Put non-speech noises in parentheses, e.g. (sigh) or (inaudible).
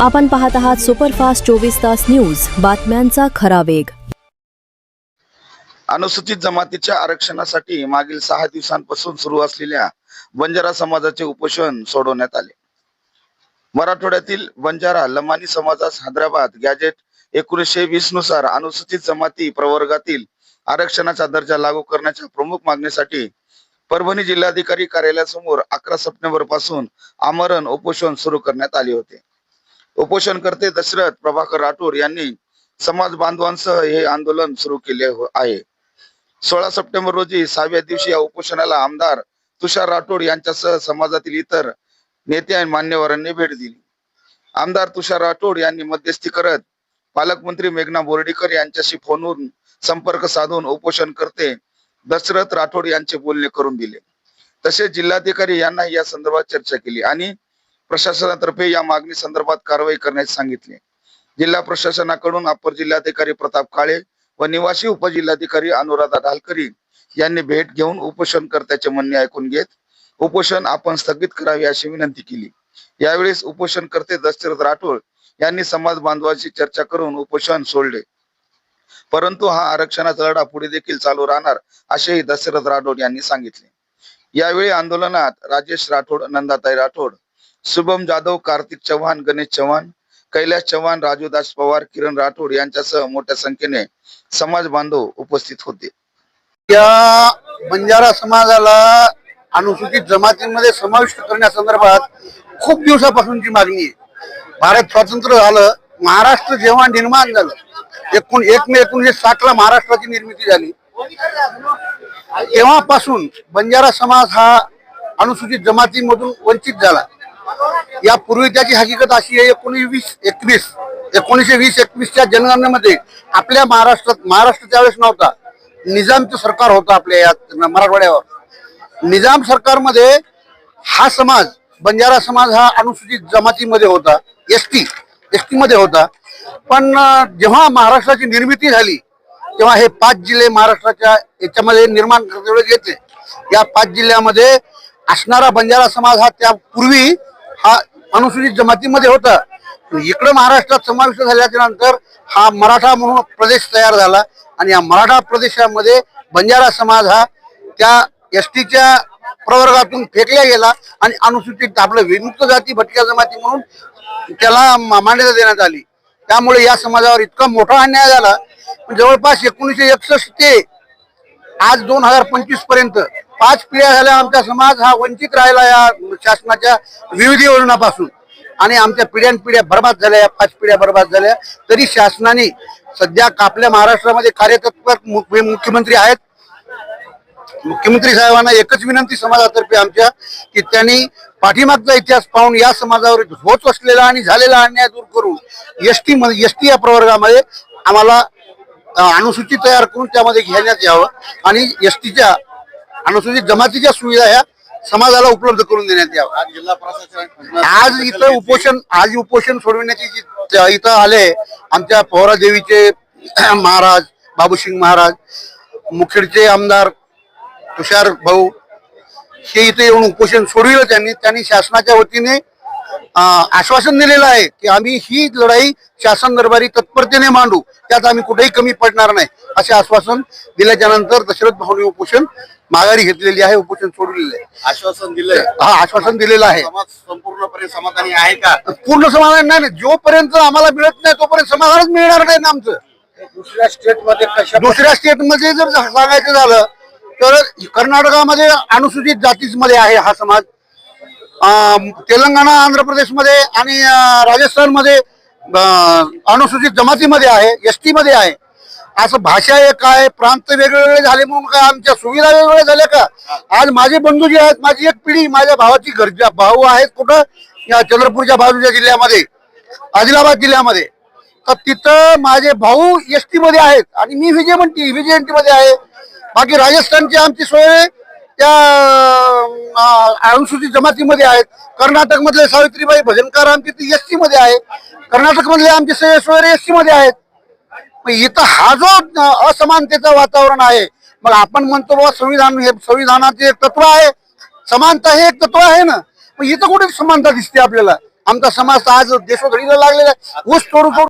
आपण पाहत आहात सुपरफास्ट चोवीस तास न्यूज. बातम्यांचा खरा वेग. अनुसूचित जमातीच्या आरक्षणासाठी मागील सहा दिवसांपासून सुरू असलेल्या बंजारा समाजाचे उपोषण सोडवण्यात आले. मराठवाड्यातील बंजारा लमानी समाजास हैदराबाद गॅजेट एकोणीसशे वीसनुसार अनुसूचित जमाती प्रवर्गातील आरक्षणाचा दर्जा लागू करण्याच्या प्रमुख मागणीसाठी परभणी जिल्हाधिकारी कार्यालयासमोर अकरा सप्टेंबरपासून आमरण उपोषण सुरू करण्यात आले होते. उपोषणकर्ते दशरथ प्रभाकर राठोड यांनी समाज बांधवांसह हे आंदोलन सुरू केले हो- आहे. सोळा सप्टेंबर रोजी सहाव्या दिवशी या उपोषणाला आमदार तुषार राठोड यांच्यासह समाजातील इतर नेते आणि मान्यवरांनी भेट दिली. आमदार तुषार राठोड यांनी मध्यस्थी करत पालकमंत्री मेघना बोर्डीकर यांच्याशी फोनवरून संपर्क साधून उपोषण करते दशरथ राठोड यांचे बोलणे करून दिले. तसेच जिल्हाधिकारी यांना या संदर्भात चर्चा केली आणि प्रशासनातर्फे या मागणी संदर्भात कारवाई करण्यास सांगितले. जिल्हा प्रशासनाकडून अपर जिल्हाधिकारी प्रताप काळे व निवासी उपजिल्हाधिकारी अनुराधा ढालकरी यांनी भेट घेऊन उपोषणकर्त्याचे म्हणणे ऐकून घेत उपोषण आपण स्थगित करावे अशी विनंती केली. यावेळेस उपोषणकर्ते दशरथ राठोड यांनी समाज बांधवांशी चर्चा करून उपोषण सोडले. परंतु हा आरक्षणाचा लढा पुढे देखील चालू राहणार असेही दशरथ राठोड यांनी सांगितले. यावेळी आंदोलनात राजेश राठोड नंदाताई राठोड शुभम जाधव कार्तिक चव्हाण गणेश चव्हाण कैलास चव्हाण राजूदास पवार किरण राठोड यांच्यासह मोठ्या संख्येने समाज बांधव उपस्थित होते. या बंजारा समाजाला अनुसूचित जमातींमध्ये समाविष्ट करण्यासंदर्भात खूप दिवसापासूनची मागणी आहे. भारत स्वातंत्र्य झालं महाराष्ट्र जेव्हा निर्माण झालं एकूण एक मे एकोणीशे साठ ला महाराष्ट्राची निर्मिती झाली. तेव्हापासून बंजारा समाज हा अनुसूचित जमातीमधून वंचित झाला. यापूर्वी त्याची हकीकत अशी आहे एकोणीस वीस एकवीस एकोणीसशे वीस एकवीसच्या जनगणनेमध्ये आपल्या महाराष्ट्रात महाराष्ट्र त्यावेळेस नव्हता. निजामचं सरकार होतं आपल्या या मराठवाड्यावर. निजाम सरकारमध्ये हा समाज बंजारा समाज हा अनुसूचित जमातीमध्ये होता एस टी एस टी मध्ये होता. पण जेव्हा महाराष्ट्राची निर्मिती झाली तेव्हा हे पाच जिल्हे महाराष्ट्राच्या याच्यामध्ये निर्माण करते येते. या पाच जिल्ह्यामध्ये असणारा बंजारा समाज हा त्यापूर्वी हा अनुसूचित जमातीमध्ये होता. इकडं महाराष्ट्रात समाविष्ट झाल्याच्यानंतर हा मराठा म्हणून प्रदेश तयार झाला आणि या मराठा प्रदेशामध्ये बंजारा समाज हा त्या एस टीच्या प्रवर्गातून फेकला गेला आणि अनुसूचित आपलं विमुक्त जाती भटक्या जमाती म्हणून त्याला मान्यता देण्यात आली. त्यामुळे या समाजावर इतका मोठा अन्याय झाला. जवळपास एकोणीसशे एकसष्ट ते आज दोन हजार पंचवीसपर्यंत पाच पिढ्या झाल्या आमचा समाज हा वंचित राहिला या शासनाच्या विविध योजनापासून. आणि आमच्या पिढ्यान पिढ्या बर्बाद झाल्या या पाच पिढ्या बर्बाद झाल्या. तरी शासनाने सध्या आपल्या महाराष्ट्रामध्ये कार्यतत्पर मुख्य- मुख्यमंत्री आहेत. मुख्यमंत्री साहेबांना एकच विनंती समाजातर्फे आमच्या की त्यांनी पाठीमागचा इतिहास पाहून या समाजावर होत असलेला आणि झालेला अन्याय दूर करून एस टी मध्ये एस टी या प्रवर्गामध्ये आम्हाला अनुसूची तयार करून त्यामध्ये घेण्यात यावं. आणि एस टीच्या अनुसूचित जमातीच्या सुविधा ह्या समाजाला उपलब्ध करून देण्यात यावं जिल्हा प्रशासन आज इथं उपोषण आज उपोषण सोडविण्याची जी इथं आले आमच्या पवारा देवीचे (clears throat) महाराज बाबूसिंग महाराज मुखेडचे आमदार तुषार भाऊ हे इथे येऊन उपोषण सोडविलं त्यांनी. त्यांनी शासनाच्या वतीने आश्वासन दिलेलं आहे की आम्ही ही लढाई शासन दरबारी तत्परतेने मांडू. त्यात आम्ही कुठेही कमी पडणार नाही असे आश्वासन दिल्याच्या नंतर दशरथ भाऊने उपोषण माघारी घेतलेली आहे उपोषण सोडलेले आहे. आश्वासन दिलंय. हा आश्वासन दिलेलं आहे. समाज संपूर्णपणे समाधानी आहे का? पूर्ण समाधान नाही. जोपर्यंत आम्हाला मिळत नाही तोपर्यंत समाधानच मिळणार नाही ना आमचं. दुसऱ्या स्टेटमध्ये कशा दुसऱ्या स्टेटमध्ये जर सांगायचं झालं तर कर्नाटकामध्ये अनुसूचित जातीमध्ये आहे हा समाज. तेलंगणा आंध्र प्रदेशमध्ये आणि राजस्थानमध्ये अनुसूचित जमातीमध्ये आहे एस टी मध्ये आहे. असं भाषा एक आहे प्रांत वेगवेगळे झाले म्हणून का आमच्या सुविधा वेगवेगळ्या झाल्या का? आज माझे बंधू जे आहेत माझी एक पिढी माझ्या भावाची घरच्या भाऊ आहेत कुठं? या चंद्रपूरच्या बाजूच्या जिल्ह्यामध्ये आदिलाबाद जिल्ह्यामध्ये. तर तिथं माझे भाऊ एस टी मध्ये आहेत आणि मी विजय म्हणते विजयमध्ये आहे. बाकी राजस्थानची आमची सोय त्या अनुसूचित जमातीमध्ये आहेत. कर्नाटक मधले सावित्रीबाई भजनकार आमची एस सी मध्ये आहे कर्नाटक मधले आमचे सयेश्वर एस सी मध्ये आहेत इथं हा जो असमानतेचं वातावरण आहे मग आपण म्हणतो बाबा संविधान हे संविधानाचे एक तत्व आहे. समानता हे एक तत्व आहे ना? मग इथं कुठे समानता दिसते आपल्याला? आमचा समाज आज देशोधडीला लागलेला आहे. ऊस तोडू तोडू